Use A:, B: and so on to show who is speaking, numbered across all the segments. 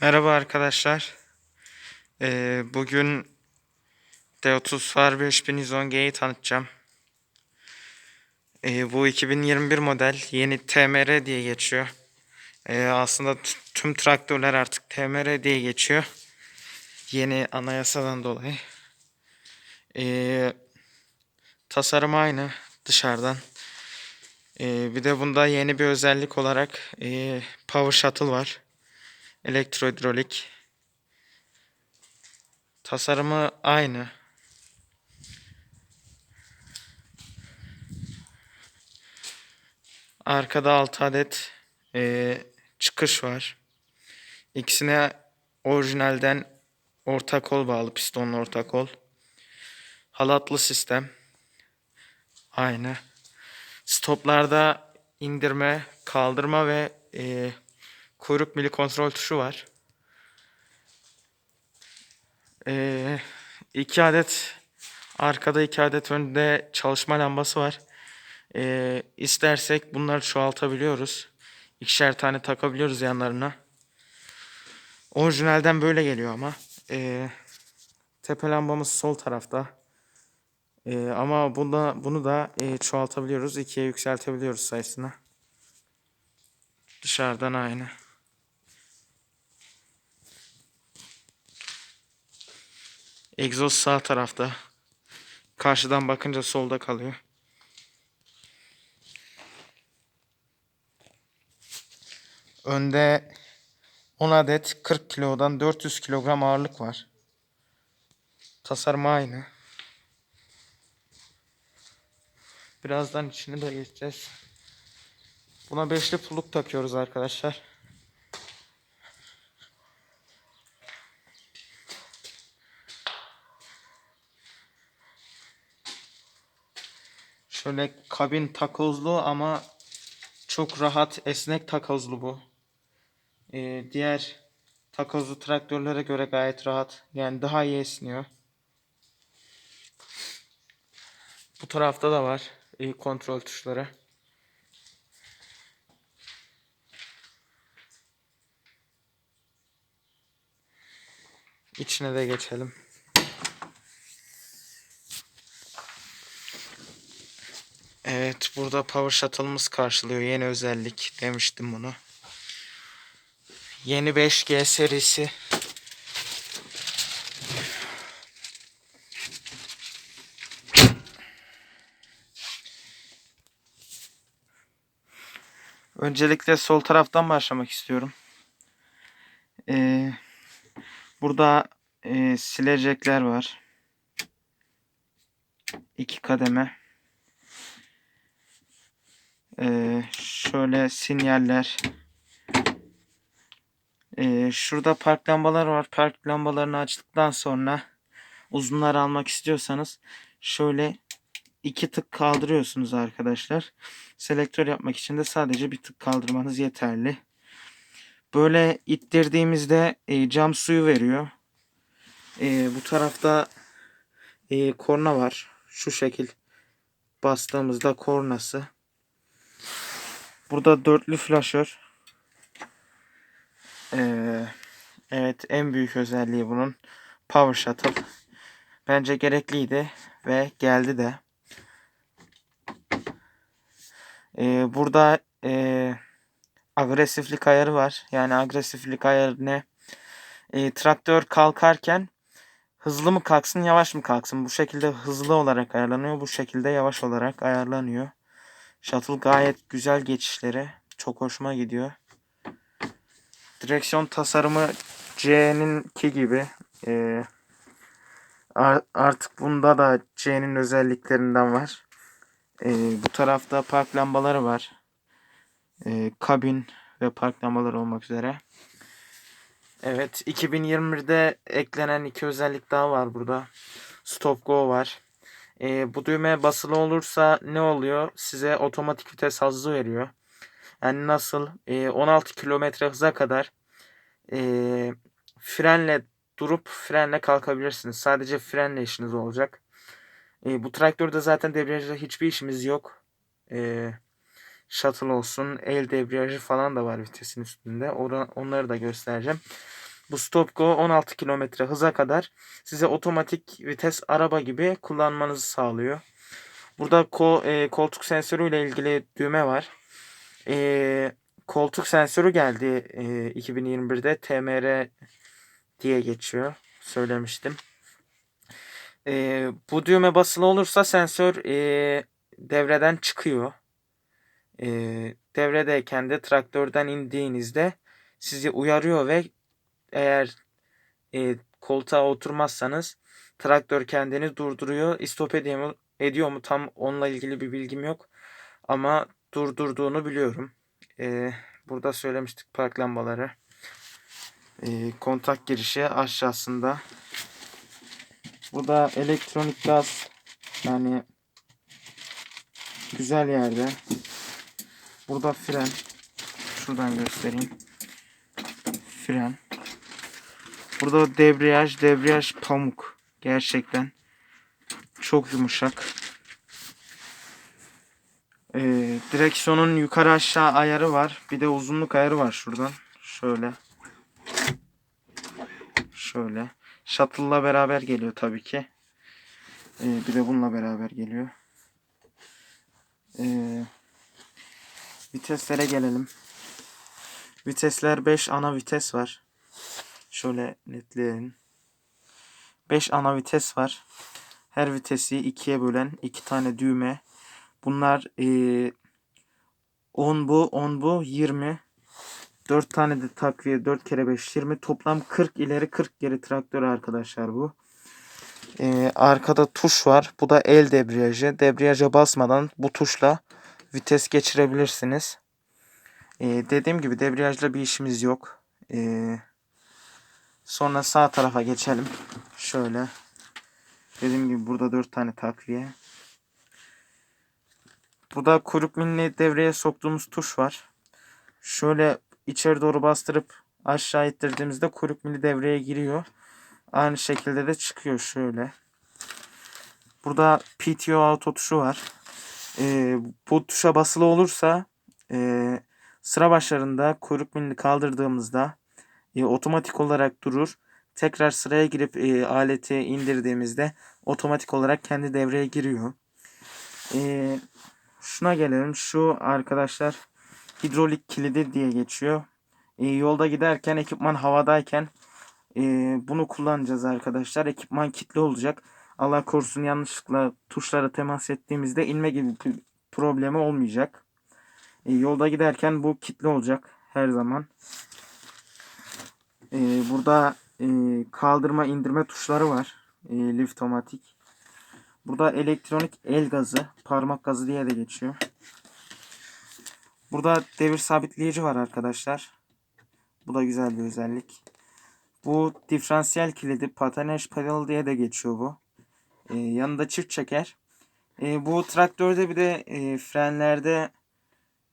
A: Merhaba arkadaşlar. Ee, bugün D30 Far 5110G'yi tanıtacağım. Ee, bu 2021 model yeni TMR diye geçiyor. Ee, aslında tüm traktörler artık TMR diye geçiyor. Yeni anayasadan dolayı. Ee, tasarım aynı dışarıdan. Ee, bir de bunda yeni bir özellik olarak e, Power Shuttle var. Elektrohidrolik. Tasarımı aynı. Arkada 6 adet eee, çıkış var. İkisine orijinalden orta kol bağlı. Pistonlu orta kol. Halatlı sistem. Aynı. Stoplarda indirme, kaldırma ve eee, kuyruk mili kontrol tuşu var. Ee, iki adet arkada iki adet önde çalışma lambası var. Ee, istersek bunları çoğaltabiliyoruz. İkişer tane takabiliyoruz yanlarına. Orijinalden böyle geliyor ama. Ee, tepe lambamız sol tarafta. Ee, ama bunda, bunu da e, çoğaltabiliyoruz. ikiye yükseltebiliyoruz sayısını. Dışarıdan aynı. Egzoz sağ tarafta. Karşıdan bakınca solda kalıyor. Önde 10 adet 40 kilodan 400 kilogram ağırlık var. Tasarım aynı. Birazdan içini de geçeceğiz. Buna beşli pulluk takıyoruz arkadaşlar. Şöyle kabin takozlu ama çok rahat esnek takozlu bu. Ee, diğer takozlu traktörlere göre gayet rahat. Yani daha iyi esniyor. Bu tarafta da var e, kontrol tuşları. İçine de geçelim. Evet, burada Power Shuttle'ımız karşılıyor. Yeni özellik demiştim bunu. Yeni 5G serisi. Öncelikle sol taraftan başlamak istiyorum. Ee, burada e, silecekler var. İki kademe. Ee, şöyle sinyaller. Ee, şurada park lambaları var. Park lambalarını açtıktan sonra uzunlar almak istiyorsanız şöyle iki tık kaldırıyorsunuz arkadaşlar. Selektör yapmak için de sadece bir tık kaldırmanız yeterli. Böyle ittirdiğimizde e, cam suyu veriyor. E, bu tarafta e, korna var. Şu şekil bastığımızda kornası. Burada dörtlü flaşör. Ee, evet en büyük özelliği bunun Power Shuttle. Bence gerekliydi ve geldi de. Ee, burada e, agresiflik ayarı var. Yani agresiflik ayarı ne? E, traktör kalkarken hızlı mı kalksın yavaş mı kalksın? Bu şekilde hızlı olarak ayarlanıyor. Bu şekilde yavaş olarak ayarlanıyor. Shuttle gayet güzel geçişleri. Çok hoşuma gidiyor. Direksiyon tasarımı C'ninki gibi. Ee, ar- artık bunda da C'nin özelliklerinden var. Ee, bu tarafta park lambaları var. Ee, kabin ve park lambaları olmak üzere. Evet 2021'de eklenen iki özellik daha var burada. Stop go var. Ee, bu düğme basılı olursa ne oluyor? Size otomatik vites hazzı veriyor. Yani nasıl? Ee, 16 kilometre hıza kadar ee, frenle durup frenle kalkabilirsiniz. Sadece frenle işiniz olacak. Ee, bu traktörde zaten debriyajda hiçbir işimiz yok. Ee, shuttle olsun, el debriyajı falan da var vitesin üstünde. Ora- onları da göstereceğim. Bu stop go 16 kilometre hıza kadar size otomatik vites araba gibi kullanmanızı sağlıyor. Burada ko, e, koltuk sensörüyle ilgili düğme var. E, koltuk sensörü geldi e, 2021'de TMR diye geçiyor. Söylemiştim. E, bu düğme basılı olursa sensör e, devreden çıkıyor. E, devredeyken de traktörden indiğinizde sizi uyarıyor ve eğer e, koltuğa oturmazsanız traktör kendini durduruyor. İstop ediyor mu, ediyor mu tam onunla ilgili bir bilgim yok. Ama durdurduğunu biliyorum. E, burada söylemiştik park lambaları. E, kontak girişi aşağısında. Bu da elektronik gaz. Yani güzel yerde. Burada fren. Şuradan göstereyim. Fren. Burada debriyaj, debriyaj pamuk. Gerçekten çok yumuşak. Ee, direksiyonun yukarı aşağı ayarı var. Bir de uzunluk ayarı var şuradan. Şöyle. Şöyle. Shuttle'la beraber geliyor tabii ki. Ee, bir de bununla beraber geliyor. Ee, viteslere gelelim. Vitesler 5 ana vites var. Şöyle netleyelim. 5 ana vites var. Her vitesi ikiye bölen iki tane düğme. Bunlar 10 bu, 10 bu, 20. 4 tane de takviye, 4 kere 5, 20. Toplam 40 ileri 40 geri traktör arkadaşlar bu. Eee, arkada tuş var. Bu da el debriyajı. Debriyaja basmadan bu tuşla vites geçirebilirsiniz. Eee, dediğim gibi debriyajla bir işimiz yok. Eee Sonra sağ tarafa geçelim. Şöyle. Dediğim gibi burada 4 tane takviye. Burada kuyruk milini devreye soktuğumuz tuş var. Şöyle içeri doğru bastırıp aşağı ittirdiğimizde kuyruk mili devreye giriyor. Aynı şekilde de çıkıyor şöyle. Burada PTO auto tuşu var. Ee, bu tuşa basılı olursa e, sıra başlarında kuyruk milini kaldırdığımızda e, otomatik olarak durur. Tekrar sıraya girip e, aleti indirdiğimizde otomatik olarak kendi devreye giriyor. E, şuna gelelim. Şu arkadaşlar hidrolik kilidi diye geçiyor. E, yolda giderken ekipman havadayken e, bunu kullanacağız arkadaşlar. Ekipman kilitli olacak. Allah korusun yanlışlıkla tuşlara temas ettiğimizde inme gibi bir problemi olmayacak. E, yolda giderken bu kilitli olacak her zaman. Ee, burada e, kaldırma indirme tuşları var. E, liftomatik. Burada elektronik el gazı, parmak gazı diye de geçiyor. Burada devir sabitleyici var arkadaşlar. Bu da güzel bir özellik. Bu diferansiyel kilidi, patinaj pedal diye de geçiyor bu. E, yanında çift çeker. E, bu traktörde bir de e, frenlerde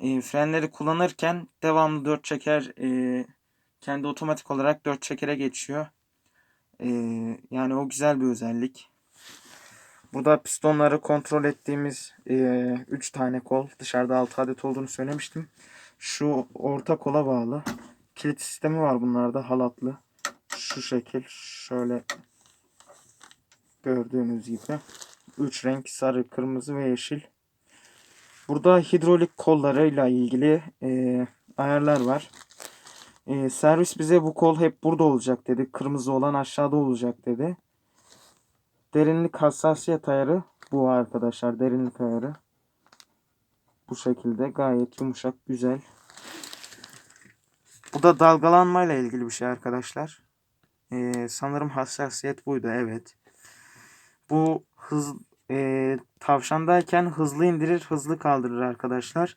A: e, frenleri kullanırken devamlı dört çeker e, kendi otomatik olarak 4 çekere geçiyor. Ee, yani o güzel bir özellik. Burada pistonları kontrol ettiğimiz 3 e, tane kol. Dışarıda 6 adet olduğunu söylemiştim. Şu orta kola bağlı. Kilit sistemi var bunlarda halatlı. Şu şekil şöyle gördüğünüz gibi. 3 renk sarı, kırmızı ve yeşil. Burada hidrolik kollarıyla ilgili e, ayarlar var. Ee, servis bize bu kol hep burada olacak dedi. Kırmızı olan aşağıda olacak dedi. Derinlik hassasiyet ayarı bu arkadaşlar. Derinlik ayarı. Bu şekilde gayet yumuşak, güzel. Bu da dalgalanmayla ilgili bir şey arkadaşlar. Ee, sanırım hassasiyet buydu. Evet. Bu hız e, tavşandayken hızlı indirir, hızlı kaldırır arkadaşlar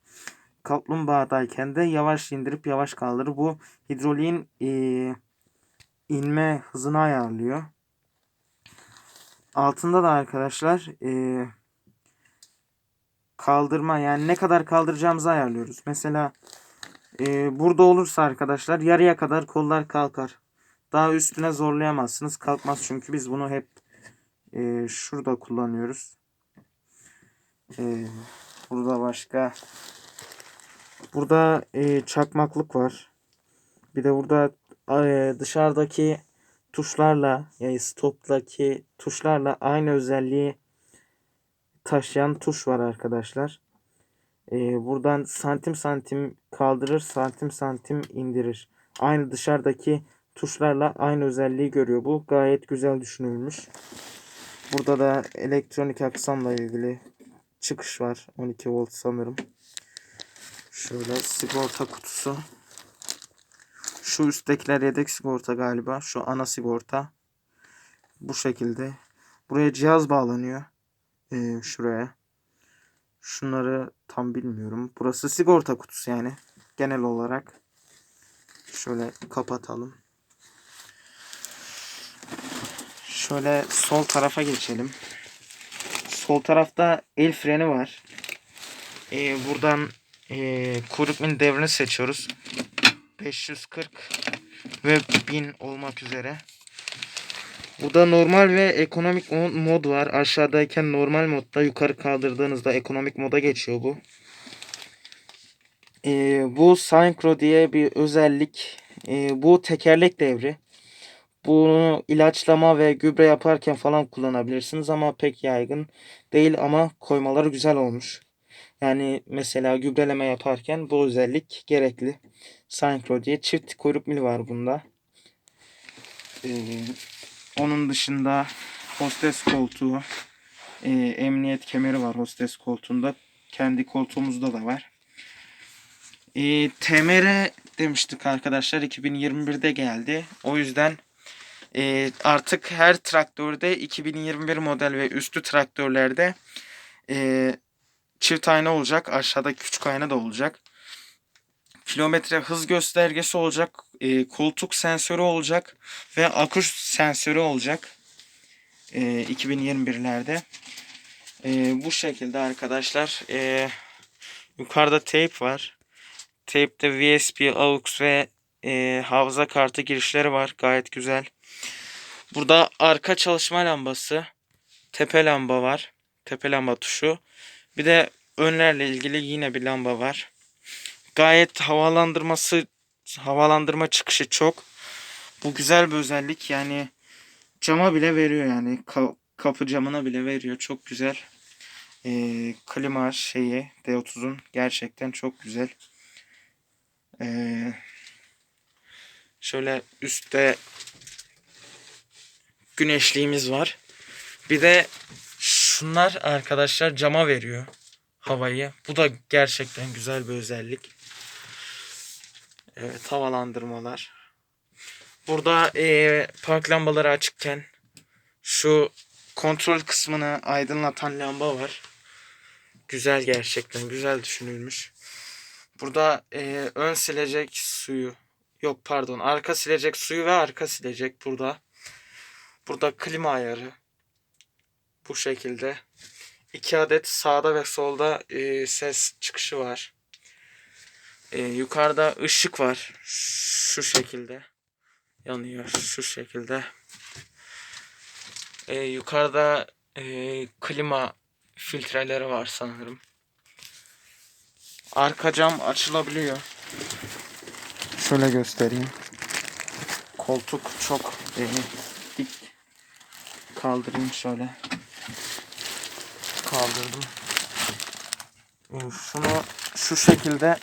A: kaplumbağadayken de yavaş indirip yavaş kaldırır. Bu hidroliğin e, inme hızını ayarlıyor. Altında da arkadaşlar e, kaldırma yani ne kadar kaldıracağımızı ayarlıyoruz. Mesela e, burada olursa arkadaşlar yarıya kadar kollar kalkar. Daha üstüne zorlayamazsınız. Kalkmaz çünkü biz bunu hep e, şurada kullanıyoruz. E, burada başka Burada e, çakmaklık var. Bir de burada e, dışarıdaki tuşlarla yani stop'taki tuşlarla aynı özelliği taşıyan tuş var arkadaşlar. E, buradan santim santim kaldırır, santim santim indirir. Aynı dışarıdaki tuşlarla aynı özelliği görüyor. Bu gayet güzel düşünülmüş. Burada da elektronik aksamla ilgili çıkış var. 12 volt sanırım. Şöyle sigorta kutusu. Şu üsttekiler yedek sigorta galiba. Şu ana sigorta. Bu şekilde. Buraya cihaz bağlanıyor. Ee, şuraya. Şunları tam bilmiyorum. Burası sigorta kutusu yani. Genel olarak. Şöyle kapatalım. Şöyle sol tarafa geçelim. Sol tarafta el freni var. Ee, buradan e, kuyruk mil devrini seçiyoruz. 540 ve 1000 olmak üzere. Burada normal ve ekonomik mo- mod var. Aşağıdayken normal modda yukarı kaldırdığınızda ekonomik moda geçiyor bu. Ee, bu Synchro diye bir özellik. Ee, bu tekerlek devri. Bunu ilaçlama ve gübre yaparken falan kullanabilirsiniz ama pek yaygın değil ama koymaları güzel olmuş. Yani mesela gübreleme yaparken bu özellik gerekli. Synchro diye çift kuyruk mili var bunda. Ee, onun dışında hostes koltuğu, e, emniyet kemeri var hostes koltuğunda. Kendi koltuğumuzda da var. E, TMR demiştik arkadaşlar 2021'de geldi. O yüzden e, artık her traktörde 2021 model ve üstü traktörlerde e, çift ayna olacak. Aşağıda küçük ayna da olacak. Kilometre hız göstergesi olacak. e, koltuk sensörü olacak. Ve akış sensörü olacak. E, 2021'lerde. E, bu şekilde arkadaşlar. E, yukarıda tape var. Tape'de VSP, AUX ve e, hafıza kartı girişleri var. Gayet güzel. Burada arka çalışma lambası. Tepe lamba var. Tepe lamba tuşu. Bir de önlerle ilgili yine bir lamba var. Gayet havalandırması havalandırma çıkışı çok. Bu güzel bir özellik. Yani cama bile veriyor yani. Ka- kapı camına bile veriyor. Çok güzel. Ee, klima şeyi D30'un gerçekten çok güzel. Ee, şöyle üstte güneşliğimiz var. Bir de şunlar arkadaşlar cama veriyor havayı. Bu da gerçekten güzel bir özellik. Evet havalandırmalar. Burada eee, park lambaları açıkken şu kontrol kısmını aydınlatan lamba var. Güzel gerçekten güzel düşünülmüş. Burada eee, ön silecek suyu yok pardon arka silecek suyu ve arka silecek burada. Burada klima ayarı bu şekilde. İki adet sağda ve solda e, ses çıkışı var. E, yukarıda ışık var. Şu şekilde. Yanıyor şu şekilde. E, yukarıda e, klima filtreleri var sanırım. Arka cam açılabiliyor. Şöyle göstereyim. Koltuk çok e, dik. Kaldırayım şöyle kaldırdım. Şunu şu şekilde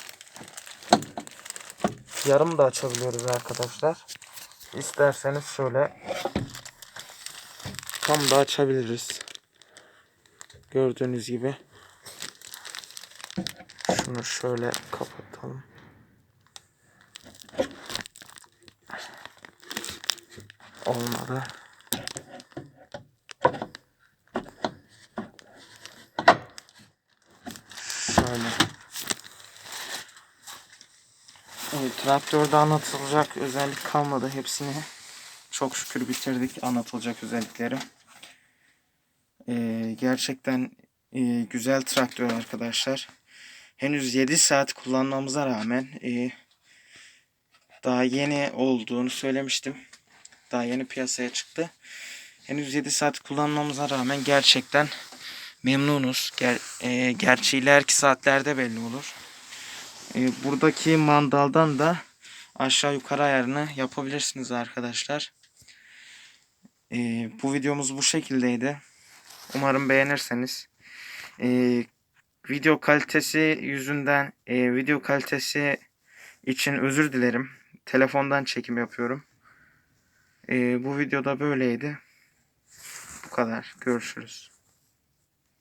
A: yarım da açabiliyoruz arkadaşlar. İsterseniz şöyle tam da açabiliriz. Gördüğünüz gibi. Şunu şöyle kapatalım. Olmadı. Şöyle. Evet, traktörde anlatılacak özellik kalmadı. Hepsini çok şükür bitirdik anlatılacak özellikleri. Ee, gerçekten e, güzel traktör arkadaşlar. Henüz 7 saat kullanmamıza rağmen e, daha yeni olduğunu söylemiştim. Daha yeni piyasaya çıktı. Henüz 7 saat kullanmamıza rağmen gerçekten memnunuz. Ger e, gerçi ileriki saatlerde belli olur. E, buradaki mandaldan da aşağı yukarı ayarını yapabilirsiniz arkadaşlar. Ee, bu videomuz bu şekildeydi. Umarım beğenirseniz. Ee, video kalitesi yüzünden e, video kalitesi için özür dilerim. Telefondan çekim yapıyorum. Ee, bu videoda böyleydi. Bu kadar. Görüşürüz.